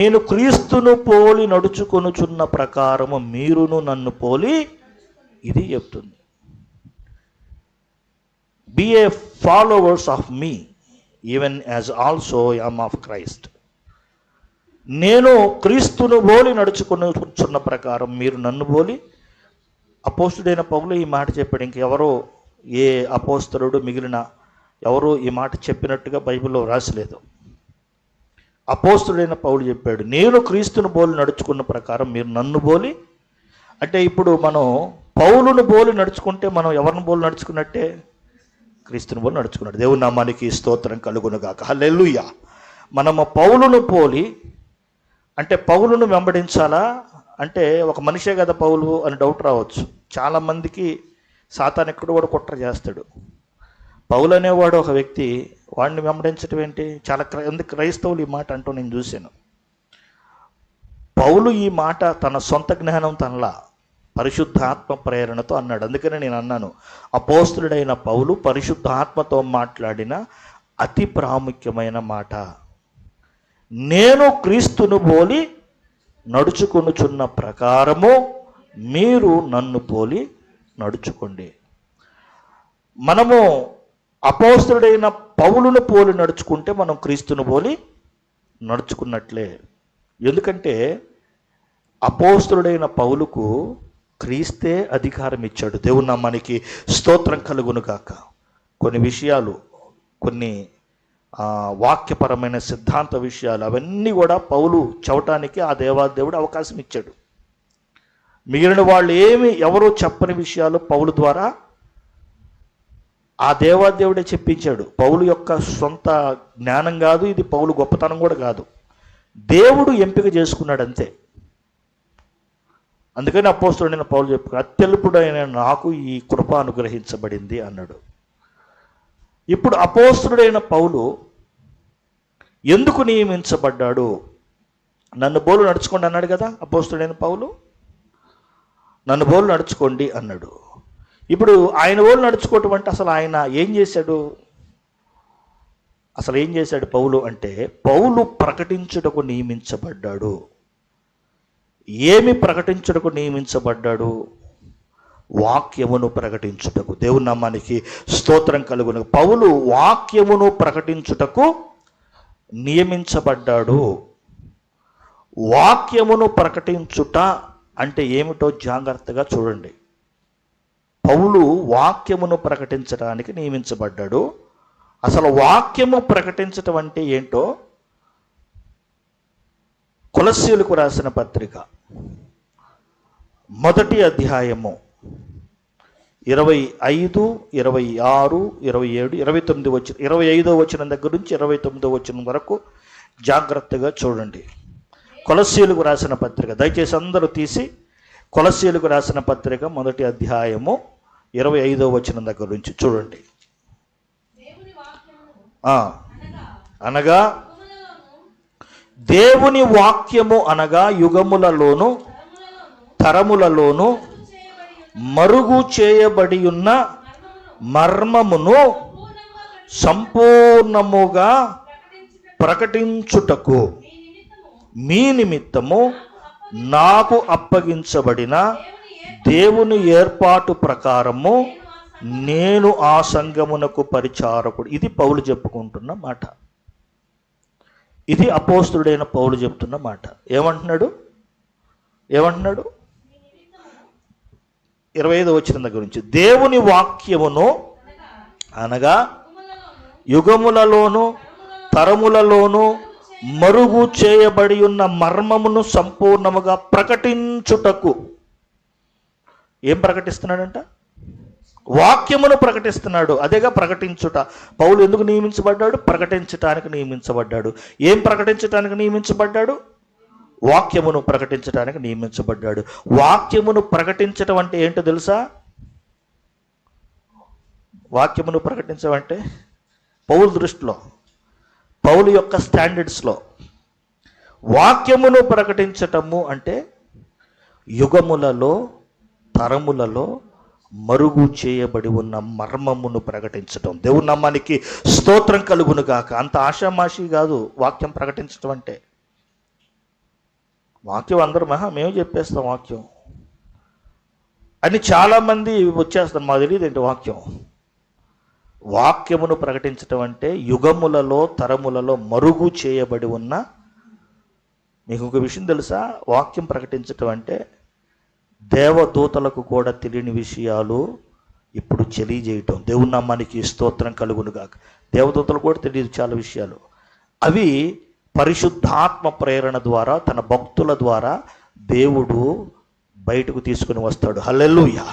నేను క్రీస్తును పోలి నడుచుకొనుచున్న ప్రకారము మీరును నన్ను పోలి ఇది చెప్తుంది. Be a followers of me even as also am of Christ నేను క్రీస్తును పోలి నడుచుకొనుచున్న ప్రకారం మీరు నన్ను పోలి. అపోస్తుడైన పౌలు ఈ మాట చెప్పాడు. ఇంకెవరో ఏ అపోస్తరుడు మిగిలిన ఎవరో ఈ మాట చెప్పినట్టుగా బైబిల్లో రాసలేదు. అపోస్తుడైన పౌలు చెప్పాడు నేను క్రీస్తును బోలి నడుచుకున్న ప్రకారం మీరు నన్ను బోలి అంటే ఇప్పుడు మనం పౌలును బోలి నడుచుకుంటే మనం ఎవరిని బోలి నడుచుకున్నట్టే? క్రీస్తుని బోలి నడుచుకున్నాడు. దేవుని నామానికి స్తోత్రం కలుగునుగాక. హల్లెలూయా. మనము పౌలును పోలి అంటే పౌలును వెంబడించాలా? అంటే ఒక మనిషే కదా పౌలు అని డౌట్ రావచ్చు. చాలామందికి సాతాన్ ఎక్కడ కూడా కుట్ర చేస్తాడు. పౌలు అనేవాడు ఒక వ్యక్తి వాడిని వెంబడించడం ఏంటి? చాలా క్రై ఎందుకు క్రైస్తవులు ఈ మాట అంటూ నేను చూశాను. పౌలు ఈ మాట తన సొంత జ్ఞానం తనలా పరిశుద్ధాత్మ ప్రేరణతో అన్నాడు. అందుకనే నేను అన్నాను అపోస్తుడైన పౌలు పరిశుద్ధాత్మతో మాట్లాడిన అతి ప్రాముఖ్యమైన మాట. నేను క్రీస్తును పోలి నడుచుకొనుచున్న ప్రకారము మీరు నన్ను పోలి నడుచుకోండి. మనము అపోస్తుడైన పౌలును పోలి నడుచుకుంటే మనం క్రీస్తును పోలి నడుచుకున్నట్లే. ఎందుకంటే అపోస్తుడైన పౌలుకు క్రీస్తే అధికారం ఇచ్చాడు. దేవుని మనకి స్తోత్రం కలుగును కాక కొన్ని విషయాలు కొన్ని వాక్యపరమైన సిద్ధాంత విషయాలు అవన్నీ కూడా పౌలు చవటానికి ఆ దేవాదేవుడు అవకాశం ఇచ్చాడు. మిగిలిన వాళ్ళు ఏమి ఎవరో చెప్పని విషయాలు పౌలు ద్వారా ఆ దేవాదేవుడే చెప్పించాడు పౌలు యొక్క సొంత జ్ఞానం కాదు ఇది పౌలు గొప్పతనం కూడా కాదు. దేవుడు ఎంపిక చేసుకున్నాడు అంతే అందుకని అపోస్తుడైన పౌలు చెప్పు అత్యల్పుడైన నాకు ఈ కృప అనుగ్రహించబడింది అన్నాడు. ఇప్పుడు అపోస్తుడైన పౌలు ఎందుకు నియమించబడ్డాడు? నన్ను బోలు నడుచుకోండి అన్నాడు కదా అపోస్తుడైన పౌలు. నన్ను బోలు నడుచుకోండి అన్నాడు. ఇప్పుడు ఆయన ఓళ్ళు నడుచుకోవటం అంటే అసలు ఆయన ఏం చేశాడు? అసలు ఏం చేశాడు పౌలు అంటే పౌలు ప్రకటించుటకు నియమించబడ్డాడు. ఏమి ప్రకటించుటకు నియమించబడ్డాడు? వాక్యమును ప్రకటించుటకు. దేవుని నమ్మానికి స్తోత్రం కలుగును. పౌలు వాక్యమును ప్రకటించుటకు నియమించబడ్డాడు. వాక్యమును ప్రకటించుట అంటే ఏమిటో జాగ్రత్తగా చూడండి. పౌలు వాక్యమును ప్రకటించడానికి నియమించబడ్డాడు. అసలు వాక్యము ప్రకటించటం అంటే ఏంటో కులశీలకు రాసిన పత్రిక మొదటి అధ్యాయము ఇరవై ఐదు ఇరవై ఆరు ఇరవై ఏడు ఇరవై తొమ్మిది వచ్చిన ఇరవై ఐదో వచ్చిన దగ్గర నుంచి ఇరవై తొమ్మిదో వచ్చిన వరకు జాగ్రత్తగా చూడండి. కొలసీలకు రాసిన పత్రిక. దయచేసి అందరూ తీసి కొలసీలకు రాసిన పత్రిక మొదటి అధ్యాయము ఇరవై ఐదో వచ్చిన దగ్గర నుంచి. చూడండి. అనగా దేవుని వాక్యము అనగా యుగములలోను తరములలోను మరుగు చేయబడి ఉన్న మర్మమును సంపూర్ణముగా ప్రకటించుటకు మీ నిమిత్తము నాకు అప్పగించబడిన దేవుని ఏర్పాటు ప్రకారము నేను ఆ సంగమునకు పరిచారకుడు. ఇది పౌలు చెప్పుకుంటున్న మాట. ఇది అపోస్తుడైన పౌలు చెప్తున్న మాట. ఏమంటున్నాడు? ఏమంటున్నాడు? ఇరవై ఐదు వచ్చిన దగ్గర నుంచి. దేవుని వాక్యమును అనగా యుగములలోను తరములలోను మరుగు చేయబడి ఉన్న మర్మమును సంపూర్ణముగా ప్రకటించుటకు. ఏం ప్రకటిస్తున్నాడంట? వాక్యమును ప్రకటిస్తున్నాడు. అదేగా ప్రకటించుట. పౌలు ఎందుకు నియమించబడ్డాడు? ప్రకటించటానికి నియమించబడ్డాడు. ఏం ప్రకటించటానికి నియమించబడ్డాడు? వాక్యమును ప్రకటించడానికి నియమించబడ్డాడు. వాక్యమును ప్రకటించటం అంటే ఏంటో తెలుసా? వాక్యమును ప్రకటించడం అంటే పౌలు దృష్టిలో పౌలు యొక్క స్టాండర్డ్స్లో వాక్యమును ప్రకటించటము అంటే యుగములలో తరములలో మరుగు చేయబడి ఉన్న మర్మమును ప్రకటించటం. దేవుని నమ్మానికి స్తోత్రం కలుగును గాక. అంత ఆషామాషి కాదు వాక్యం ప్రకటించటం అంటే. వాక్యం అందరూ మహా మేము చెప్పేస్తాం వాక్యం. అని చాలామంది వచ్చేస్తారు. మాకు తెలియదు ఏంటి వాక్యం. వాక్యమును ప్రకటించటం అంటే యుగములలో తరములలో మరుగు చేయబడి ఉన్న మీకు ఒక విషయం తెలుసా? వాక్యం ప్రకటించటం అంటే దేవదూతలకు కూడా తెలియని విషయాలు ఇప్పుడు తెలియజేయటం. దేవుని నామానికి స్తోత్రం కలుగునుగాక దేవదూతలు కూడా తెలియదు చాలా విషయాలు. అవి పరిశుద్ధాత్మ ప్రేరణ ద్వారా తన భక్తుల ద్వారా దేవుడు బయటకు తీసుకుని వస్తాడు. హల్లెలూయా!